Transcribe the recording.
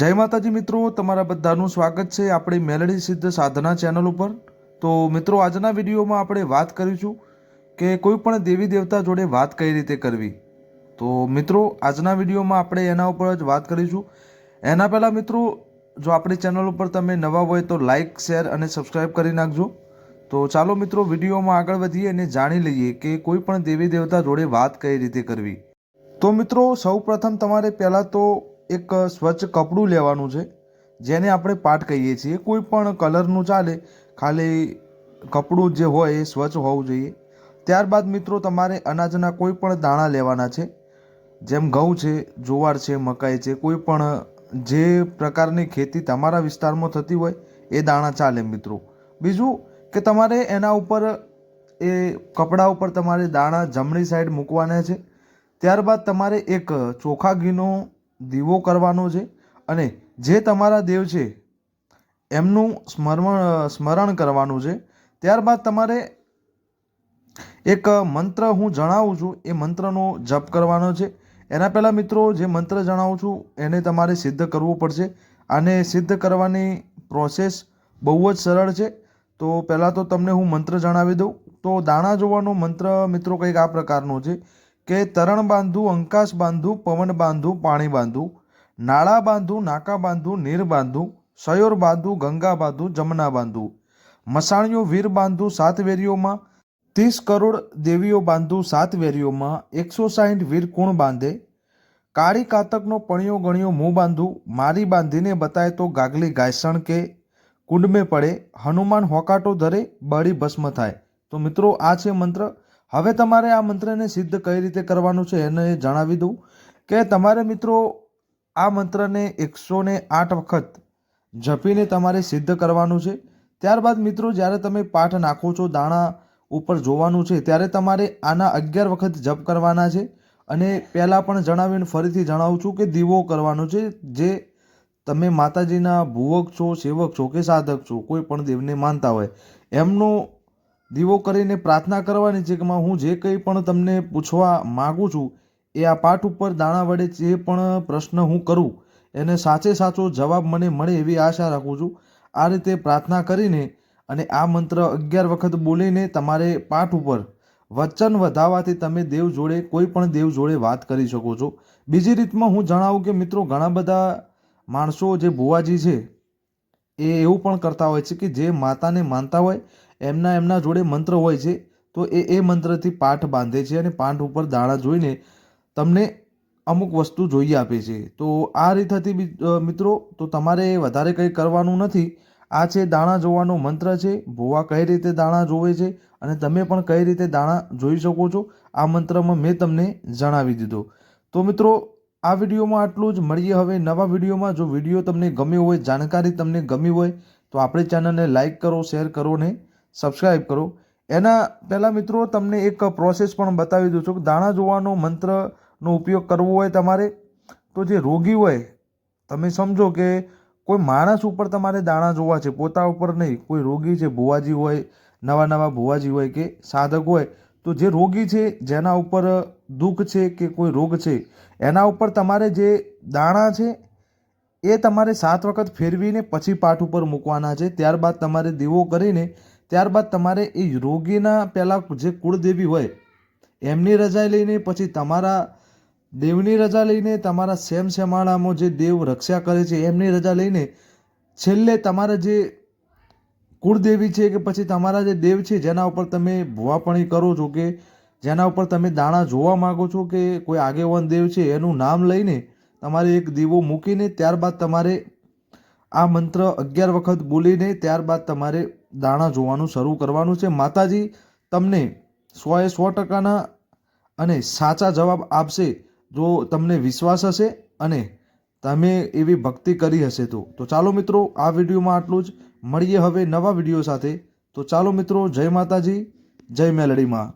જય માતાજી મિત્રો, તમારા બધાનું સ્વાગત છે આપણી મેલડી સિદ્ધ સાધના ચેનલ ઉપર. તો મિત્રો, આજના વિડીયોમાં આપણે વાત કરીશું કે કોઈ પણ દેવી દેવતા જોડે વાત કઈ રીતે કરવી. તો મિત્રો, આજના વિડીયોમાં આપણે એના ઉપર જ વાત કરીશું. એના પહેલાં મિત્રો, જો આપણી ચેનલ ઉપર તમે નવા હોય તો લાઇક શેર અને સબસ્ક્રાઈબ કરી નાખજો. તો ચાલો મિત્રો, વિડીયોમાં આગળ વધીએ અને જાણી લઈએ કે કોઈ પણ દેવી દેવતા જોડે વાત કઈ રીતે કરવી. તો મિત્રો, સૌપ્રથમ તમારે પહેલાં તો એક સ્વચ્છ કપડું લેવાનું છે, જેને આપણે પાટ કહીએ છીએ. કોઈ પણ કલરનું ચાલે, ખાલી કપડું જે હોય એ સ્વચ્છ હોવું જોઈએ. ત્યારબાદ મિત્રો, તમારે અનાજના કોઈ પણ દાણા લેવાના છે, જેમ ઘઉં છે, જુવાર છે, મકાઈ છે, કોઈ પણ જે પ્રકારની ખેતી તમારા વિસ્તારમાં થતી હોય, એ દાણા ચાલે મિત્રો. બીજું કે તમારે એના ઉપર, એ કપડા ઉપર તમારે દાણા જમણી સાઈડ મૂકવાના છે. ત્યારબાદ તમારે એક ચોખા ઘીનો દીવો કરવાનો છે અને જે તમારા દેવ છે, એમનું સ્મરણ સ્મરણ કરવાનું છે. ત્યારબાદ તમારે એક મંત્ર હું જણાવું છું, એ મંત્રનો જપ કરવાનો છે. એના પહેલાં મિત્રો, જે મંત્ર જણાવું છું, એને તમારે સિદ્ધ કરવું પડશે. આને સિદ્ધ કરવાની પ્રોસેસ બહુ જ સરળ છે. તો પહેલાં તો તમને હું મંત્ર જણાવી દઉં. તો દાણા જોવાનો મંત્ર મિત્રો કંઈક આ પ્રકારનો છે. કે તરણ બાંધું અંકાશ બાંધું, પવન બાંધું, પાણી બાંધું, નાળા બાંધું, નાકા બાંધું, નીર બાંધું, સયોર બાંધું, ગંગા બાંધું, જમના બાંધું મસાણીઓ વીર બાંધું, સાત વેરીઓમાં, ત્રીસ કરોડ દેવીઓ બાંધું, સાત વેરીઓમાં, એકસો સાઠ વીર કુણ બાંધે, કાળી કાતકનો પણિયો ગણ્યો મું બાંધું, મારી બાંધીને બતાય તો ગાગલી ગાયસણ કે કુંડમે પડે, હનુમાન હોકાટો ધરે, બળી ભસ્મ થાય. તો મિત્રો, આ છે મંત્ર. હવે તમારે આ મંત્રને સિદ્ધ કઈ રીતે કરવાનું છે એને જણાવી દઉં કે તમારે મિત્રો આ મંત્રને એકસો ને આઠ વખત જપીને તમારે સિદ્ધ કરવાનું છે. ત્યારબાદ મિત્રો જ્યારે તમે પાઠ નાખો છો, દાણા ઉપર જોવાનું છે, ત્યારે તમારે આના અગિયાર વખત જપ કરવાના છે. અને પહેલાં પણ જણાવીને ફરીથી જણાવું છું કે દીવો કરવાનો છે, જે તમે માતાજીના ભુવક છો, સેવક છો કે સાધક છો, કોઈ પણ દેવને માનતા હોય, એમનો દીવો કરીને પ્રાર્થના કરવાની છે કે હું જે કંઈ પણ તમને પૂછવા માગું છું, એ આ પાઠ ઉપર દાણા વડે જે પણ પ્રશ્ન હું કરું, એને સાચે સાચો જવાબ મને મળે એવી આશા રાખું છું. આ રીતે પ્રાર્થના કરીને અને આ મંત્ર અગિયાર વખત બોલીને તમારે પાઠ ઉપર વચન વધાવવાથી તમે દેવ જોડે કોઈ પણ દેવ જોડે વાત કરી શકો છો. બીજી રીતમાં હું જણાવું કે મિત્રો, ઘણા બધા માણસો જે ભુવાજી છે, એ એવું પણ કરતા હોય છે કે જે માતાને માનતા હોય એમના એમના જોડે મંત્ર હોય છે, તો એ એ મંત્રથી પાઠ બાંધે છે અને પાઠ ઉપર દાણા જોઈને તમને અમુક વસ્તુ જોઈ આપે છે. તો આ રીત હતી મિત્રો, તો તમારે વધારે કંઈ કરવાનું નથી. આ છે દાણા જોવાનો મંત્ર છે, ભુવા કઈ રીતે દાણા જોવે છે અને તમે પણ કઈ રીતે દાણા જોઈ શકો છો, આ મંત્રમાં મેં તમને જણાવી દીધો. તો મિત્રો, આ વિડીયોમાં આટલું જ. મળીએ હવે નવા વિડીયોમાં. જો વીડિયો તમને ગમ્યો હોય, જાણકારી તમને ગમી હોય, તો આપણી ચેનલને લાઇક કરો, શેર કરો ને સબસ્ક્રાઈબ કરો. એના પહેલાં મિત્રો, તમને એક પ્રોસેસ પણ બતાવી દઉં છું. કે દાણા જોવાનો મંત્રનો ઉપયોગ કરવો હોય તમારે, તો જે રોગી હોય, તમે સમજો કે કોઈ માણસ ઉપર તમારે દાણા જોવા છે, પોતા ઉપર નહીં. કોઈ રોગી છે, ભુવાજી હોય, નવા નવા ભુવાજી હોય કે સાધક હોય, તો જે રોગી છે, જેના ઉપર દુઃખ છે કે કોઈ રોગ છે, એના ઉપર તમારે જે દાણા છે, એ તમારે સાત વખત ફેરવીને પછી પાઠ ઉપર મૂકવાના છે. ત્યારબાદ તમારે દીવો કરીને ત્યારબાદ તમારે એ રોગીના પહેલાં જે કુળદેવી હોય, એમની રજા લઈને પછી તમારા દેવની રજા લઈને તમારા સેમ સેમાળામાં જે દેવ રક્ષા કરે છે, એમની રજા લઈને છેલ્લે તમારા જે કુળદેવી છે કે પછી તમારા જે દેવ છે, જેના ઉપર તમે ભુવાપણી કરો છો કે જેના ઉપર તમે દાણા જોવા માગો છો કે કોઈ આગેવાન દેવ છે, એનું નામ લઈને તમારે એક દીવો મૂકીને ત્યારબાદ તમારે આ મંત્ર અગિયાર વખત બોલીને ત્યારબાદ તમારે દાણા જોવાનું શરૂ કરવાનું છે. માતાજી તમને સો એ સો ટકાના અને સાચા જવાબ આપશે જો તમને વિશ્વાસ હશે અને તમે એવી ભક્તિ કરી હશે તો. તો ચાલો મિત્રો, આ વિડીયોમાં આટલું જ. મળીએ હવે નવા વીડિયો સાથે. તો ચાલો મિત્રો, જય માતાજી, જય મેલડીમાં.